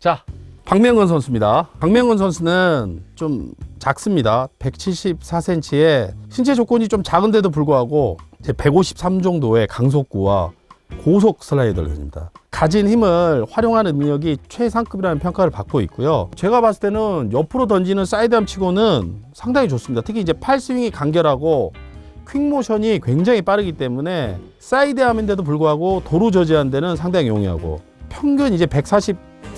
자, 박명근 선수입니다. 박명근 선수는 좀 작습니다. 174cm에 신체 조건이 좀 작은데도 불구하고 153 정도의 강속구와 고속 슬라이더를 던집니다. 가진 힘을 활용하는 능력이 최상급이라는 평가를 받고 있고요. 제가 봤을 때는 옆으로 던지는 사이드암 치고는 상당히 좋습니다. 특히 이제 팔 스윙이 간결하고 퀵 모션이 굉장히 빠르기 때문에 사이드암인데도 불구하고 도루 저지하는 데는 상당히 용이하고 평균 이제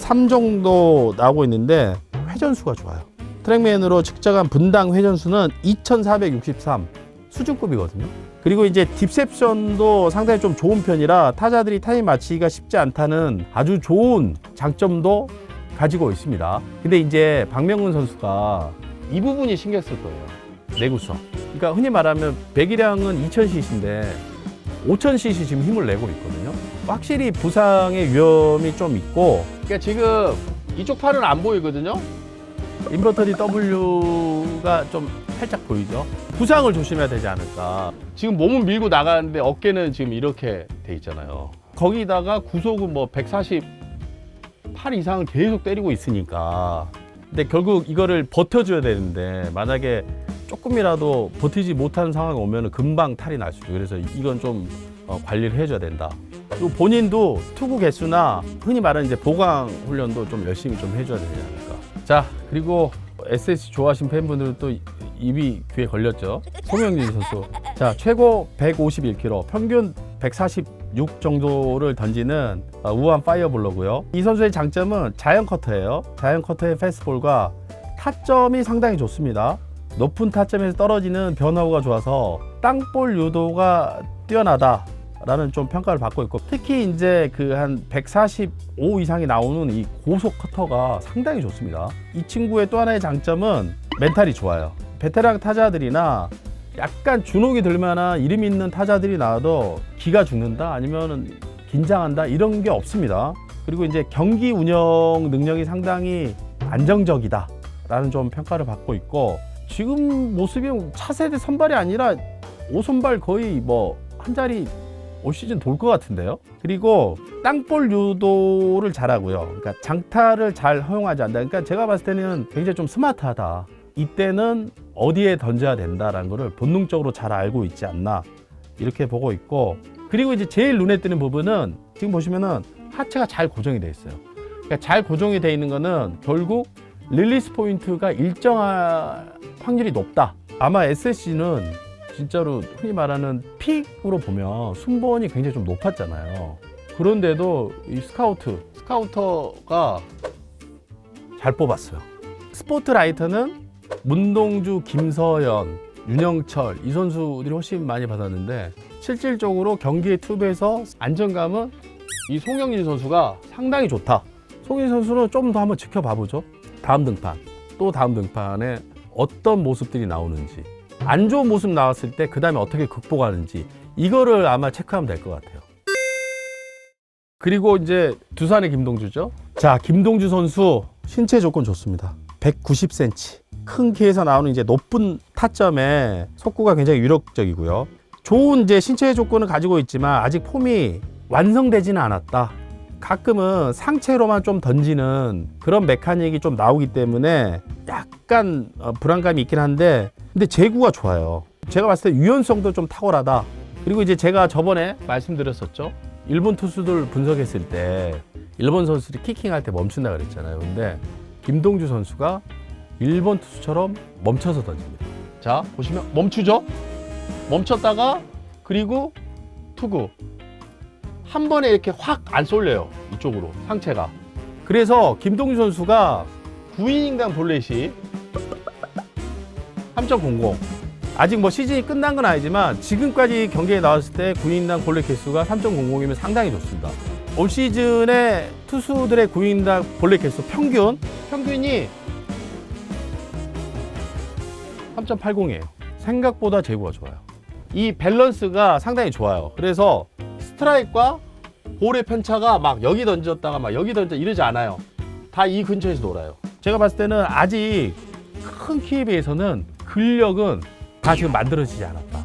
143 정도 나오고 있는데 회전수가 좋아요. 트랙맨으로 측정한 분당 회전수는 2463 수준급이거든요. 그리고 이제 딥셉션도 상당히 좀 좋은 편이라 타자들이 타임 맞히기가 쉽지 않다는 아주 좋은 장점도 가지고 있습니다. 근데 이제 박명근 선수가 이 부분이 신경 쓸 거예요. 내구성. 그러니까 흔히 말하면 배기량은 2000cc인데 5000cc 지금 힘을 내고 있거든요. 확실히 부상의 위험이 좀 있고 그러니까 지금 이쪽 팔은 안 보이거든요. 인버터리 W가 좀 살짝 보이죠. 부상을 조심해야 되지 않을까. 지금 몸은 밀고 나가는데 어깨는 지금 이렇게 돼 있잖아요. 거기다가 구속은 뭐 148 이상을 계속 때리고 있으니까. 근데 결국 이거를 버텨줘야 되는데 만약에 조금이라도 버티지 못하는 상황이 오면 금방 탈이 날수 있죠. 그래서 이건 좀 어, 관리를 해줘야 된다. 그리고 본인도 투구 개수나 흔히 말하는 이제 보강 훈련도 좀 열심히 좀 해줘야 되지 않을까. 자 그리고 SSC 좋아하시는 팬분들은 또 입이 귀에 걸렸죠. 송영진 선수. 자 최고 151km, 평균 146 정도를 던지는 어, 우한 파이어볼러고요. 이 선수의 장점은 자연 커터예요. 자연 커터의 패스볼과 타점이 상당히 좋습니다. 높은 타점에서 떨어지는 변화가 좋아서 땅볼 유도가 뛰어나다. 라는 좀 평가를 받고 있고 특히 이제 그 한 145 이상이 나오는 이 고속 커터가 상당히 좋습니다. 이 친구의 또 하나의 장점은 멘탈이 좋아요. 베테랑 타자들이나 약간 주눅이 들 만한 이름 있는 타자들이 나와도 기가 죽는다 아니면은 긴장한다 이런 게 없습니다. 그리고 이제 경기 운영 능력이 상당히 안정적이다 라는 좀 평가를 받고 있고 지금 모습이 차세대 선발이 아니라 5선발 거의 뭐 한 자리 올 시즌 돌 것 같은데요. 그리고 땅볼 유도를 잘하고요. 그러니까 장타를 잘 허용하지 않는다. 그러니까 제가 봤을 때는 굉장히 좀 스마트하다. 이때는 어디에 던져야 된다라는 거를 본능적으로 잘 알고 있지 않나 이렇게 보고 있고 그리고 이제 제일 눈에 띄는 부분은 지금 보시면은 하체가 잘 고정이 돼 있어요. 그러니까 잘 고정이 돼 있는 거는 결국 릴리스 포인트가 일정한 확률이 높다. 아마 SSC는 진짜로 흔히 말하는 픽으로 보면 순번이 굉장히 좀 높았잖아요. 그런데도 이 스카우트, 스카우터가 잘 뽑았어요. 스포트라이터는 문동주, 김서연, 윤영철 이 선수들이 훨씬 많이 받았는데 실질적으로 경기의 튜브에서 안정감은 이 송영진 선수가 상당히 좋다. 송영진 선수는 좀 더 한번 지켜봐 보죠. 다음 등판, 또 다음 등판에 어떤 모습들이 나오는지 안 좋은 모습 나왔을 때 그 다음에 어떻게 극복하는지 이거를 아마 체크하면 될 것 같아요. 그리고 이제 두산의 김동주죠. 자, 김동주 선수 신체 조건 좋습니다. 190cm. 큰 키에서 나오는 이제 높은 타점에 속구가 굉장히 유력적이고요. 좋은 이제 신체 조건을 가지고 있지만 아직 폼이 완성되지는 않았다. 가끔은 상체로만 좀 던지는 그런 메카닉이 좀 나오기 때문에 약간 어, 불안감이 있긴 한데 근데 제구가 좋아요. 제가 봤을 때 유연성도 좀 탁월하다. 그리고 이제 제가 저번에 말씀드렸었죠. 일본 투수들 분석했을 때 일본 선수들이 키킹할 때 멈춘다 그랬잖아요. 근데 김동주 선수가 일본 투수처럼 멈춰서 던집니다. 자, 보시면 멈추죠? 멈췄다가 그리고 투구 한 번에 이렇게 확 안 쏠려요. 이쪽으로 상체가. 그래서 김동주 선수가 9이닝당 볼넷이 3.00. 아직 뭐 시즌이 끝난 건 아니지만 지금까지 경기에 나왔을 때 9이닝당 볼넷 개수가 3.00이면 상당히 좋습니다. 올 시즌에 투수들의 9이닝당 볼넷 개수 평균 평균이 3.80이에요. 생각보다 제구가 좋아요. 이 밸런스가 상당히 좋아요. 그래서 스트라이크와 볼의 편차가 막 여기 던졌다가 막 여기 던져 이러지 않아요. 다 이 근처에서 놀아요. 제가 봤을 때는 아직 큰 키에 비해서는 근력은 다 지금 만들어지지 않았다.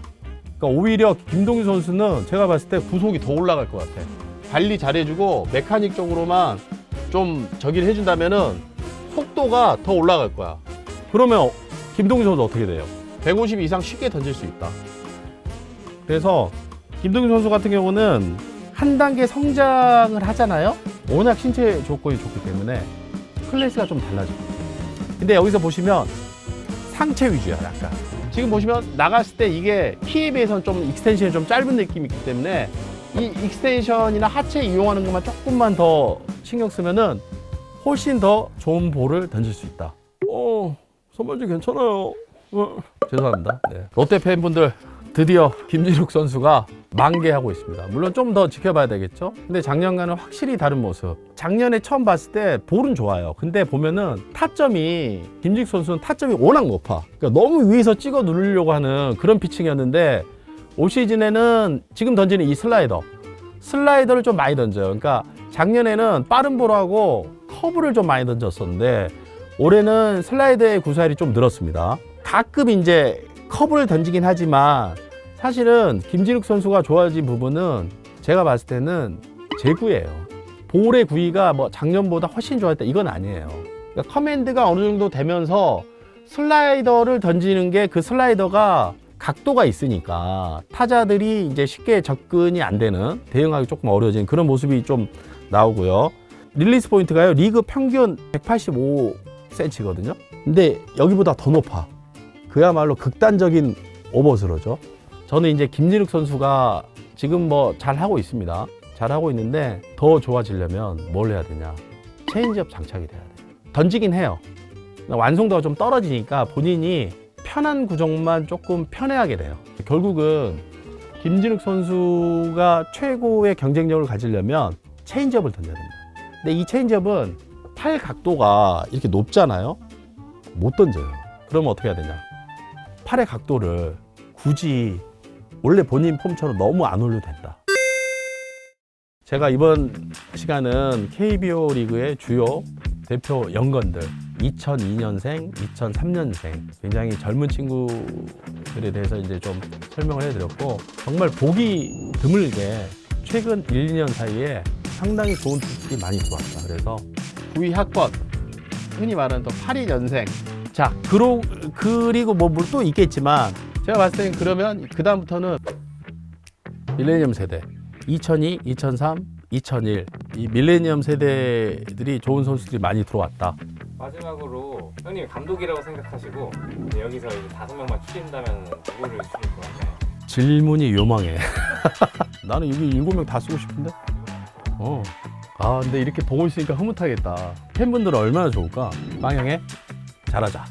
그러니까 오히려 김동규 선수는 제가 봤을 때 구속이 더 올라갈 것 같아. 관리 잘해주고 메카닉적으로만 좀 저기를 해준다면은 속도가 더 올라갈 거야. 그러면 김동규 선수 어떻게 돼요? 150 이상 쉽게 던질 수 있다. 그래서 김동규 선수 같은 경우는 한 단계 성장을 하잖아요. 워낙 신체 조건이 좋기 때문에 클래스가 좀 달라집니다. 근데 여기서 보시면 상체 위주야, 약간. 지금 보시면 나갔을 때 이게 키에 비해서는 좀 익스텐션이 좀 짧은 느낌이 있기 때문에 이 익스텐션이나 하체 이용하는 것만 조금만 더 신경 쓰면은 훨씬 더 좋은 볼을 던질 수 있다. 어, 선발지 괜찮아요. 어, 죄송합니다. 네. 롯데 팬분들 드디어 김진욱 선수가 만개하고 있습니다. 물론 좀 더 지켜봐야 되겠죠. 근데 작년과는 확실히 다른 모습. 작년에 처음 봤을 때 볼은 좋아요. 근데 보면은 타점이 김진욱 선수는 타점이 워낙 높아. 그러니까 너무 위에서 찍어 누르려고 하는 그런 피칭이었는데 올 시즌에는 지금 던지는 이 슬라이더 슬라이더를 좀 많이 던져요. 그러니까 작년에는 빠른 볼하고 커브를 좀 많이 던졌었는데 올해는 슬라이더의 구사율이 좀 늘었습니다. 가끔 이제 커브를 던지긴 하지만 사실은 김진욱 선수가 좋아진 부분은 제가 봤을 때는 제구예요. 볼의 구위가 뭐 작년보다 훨씬 좋았다 이건 아니에요. 그러니까 커맨드가 어느 정도 되면서 슬라이더를 던지는 게 그 슬라이더가 각도가 있으니까 타자들이 이제 쉽게 접근이 안 되는 대응하기 조금 어려워진 그런 모습이 좀 나오고요. 릴리스 포인트가요. 리그 평균 185cm거든요. 근데 여기보다 더 높아. 그야말로 극단적인 오버스로죠. 저는 이제 김진욱 선수가 지금 뭐 잘하고 있습니다. 잘하고 있는데 더 좋아지려면 뭘 해야 되냐. 체인지업 장착이 돼야 돼. 던지긴 해요. 완성도가 좀 떨어지니까 본인이 편한 구종만 조금 편해하게 돼요. 결국은 김진욱 선수가 최고의 경쟁력을 가지려면 체인지업을 던져야 됩니다. 근데 이 체인지업은 팔 각도가 이렇게 높잖아요. 못 던져요. 그러면 어떻게 해야 되냐? 팔의 각도를 굳이 원래 본인 폼처럼 너무 안 올려도 된다. 제가 이번 시간은 KBO 리그의 주요 대표 연건들 2002년생, 2003년생 굉장히 젊은 친구들에 대해서 이제 좀 설명을 해드렸고 정말 보기 드물게 최근 1, 2년 사이에 상당히 좋은 투수들이 많이 들어왔다. 그래서 9위 학번 흔히 말하는 또 82년생 자 그러, 그리고 뭐물또 있겠지만 제가 봤을 때는 그러면 그 다음부터는 밀레니엄 세대 2002, 2003, 2001 이 밀레니엄 세대들이 좋은 선수들이 많이 들어왔다. 마지막으로 형님 감독이라고 생각하시고 이제 여기서 이제 다섯 명만 추린다면 누구를 추릴 것 같나요? 질문이 요망해. 나는 여기 일곱 명 다 쓰고 싶은데. 어. 아 근데 이렇게 보고 있으니까 흐뭇하겠다. 팬분들은 얼마나 좋을까. 빵영해 잘하자.